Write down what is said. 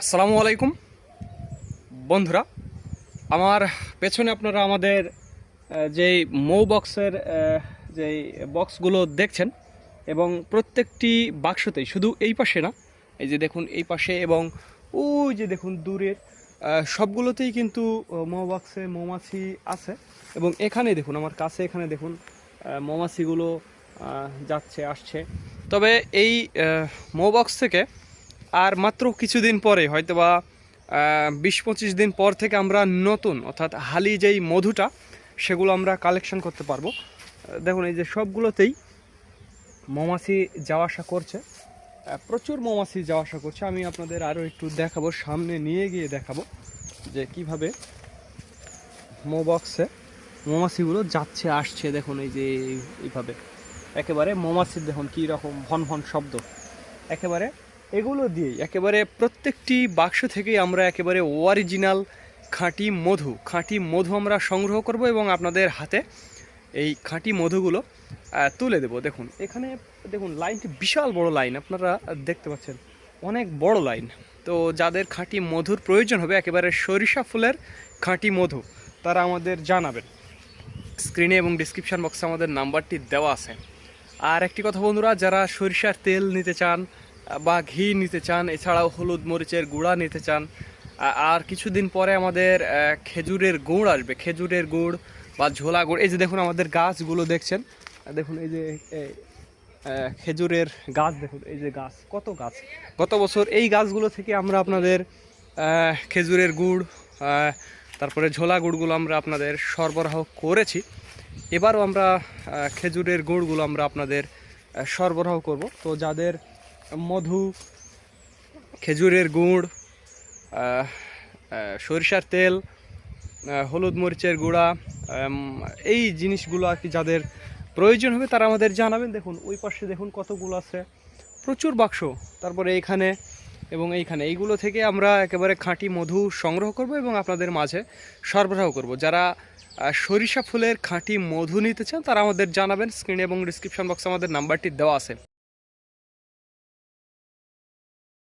আসসালামু আলাইকুম। বন্ধুরা, আমার পেছনে আপনারা আমাদের যেই মৌ বক্সের যেই বক্সগুলো দেখছেন এবং প্রত্যেকটি বাক্সতেই, শুধু এই পাশে না, এই যে দেখুন এই পাশে এবং ওই যে দেখুন দূরের সবগুলোতেই কিন্তু মৌ বক্সে মৌমাছি আছে এবং এখানে দেখুন, আমার কাছে এখানে দেখুন মৌমাছিগুলো যাচ্ছে, আসছে। তবে এই মৌ বক্স থেকে আর মাত্র কিছুদিন পরে, হয়তোবা বিশ পঁচিশ দিন পর থেকে আমরা নতুন, অর্থাৎ হালি যেই মধুটা, সেগুলো আমরা কালেকশন করতে পারব। দেখুন, এই যে সবগুলোতেই মৌমাছি যাওয়া আসা করছে। প্রচুর মৌমাছি যাওয়া আসা করছে। আমি আপনাদের আরও একটু দেখাবো, সামনে নিয়ে গিয়ে দেখাবো যে কীভাবে মোবক্সে মৌমাছিগুলো যাচ্ছে, আসছে। দেখুন, এই যে এইভাবে। একেবারে মৌমাছির, দেখুন কী রকম ভন ভন শব্দ। একেবারে এগুলো দিয়েই একেবারে প্রত্যেকটি বাক্স থেকেই আমরা একেবারে অরিজিনাল খাঁটি মধু খাঁটি মধু আমরা সংগ্রহ করব এবং আপনাদের হাতে এই খাঁটি মধুগুলো তুলে দেব। দেখুন, এখানে দেখুন, লাইনটি বিশাল বড় লাইন, আপনারা দেখতে পাচ্ছেন, অনেক বড় লাইন। তো যাদের খাঁটি মধুর প্রয়োজন হবে, একেবারে সরিষা ফুলের খাঁটি মধু, তারা আমাদের জানাবেন। স্ক্রিনে এবং ডিসক্রিপশন বক্সে আমাদের নাম্বারটি দেওয়া আছে। আর একটি কথা বন্ধুরা, যারা সরিষার তেল নিতে চান বা ঘি নিতে চান, এছাড়াও হলুদ মরিচের গুঁড়া নিতে চান। আর কিছুদিন পরে আমাদের খেজুরের গুড় আসবে, খেজুরের গুড় বা ঝোলা গুড়। এই যে দেখুন আমাদের গাছগুলো দেখছেন দেখুন এই যে খেজুরের গাছ দেখুন, এই যে গাছ, কত গাছ। গত বছর এই গাছগুলো থেকে আমরা আপনাদের খেজুরের গুড় তারপরে ঝোলা গুড়গুলো আমরা আপনাদের সরবরাহ করেছি। এবারও আমরা খেজুরের গুড়গুলো আমরা আপনাদের সরবরাহ করব। তো যাদের মধু, খেজুরের গুড় সরিষার তেল হলুদ মরিচের গুঁড়া এই জিনিসগুলো আর কি যাদের প্রয়োজন হবে তারা আমাদের জানাবেন। দেখুন, ওই পাশে দেখুন কতগুলো আছে। প্রচুর বাক্স। তারপরে এইখানে এবং এইখানে। এইগুলো থেকে আমরা একেবারে খাঁটি মধু সংগ্রহ করব এবং আপনাদের মাঝে সরবরাহ করব। যারা সরিষা ফুলের খাঁটি মধু নিতে চান তারা আমাদের জানাবেন। স্ক্রিনে এবং ডিসক্রিপশন বক্সে আমাদের নাম্বারটি দেওয়া আছে।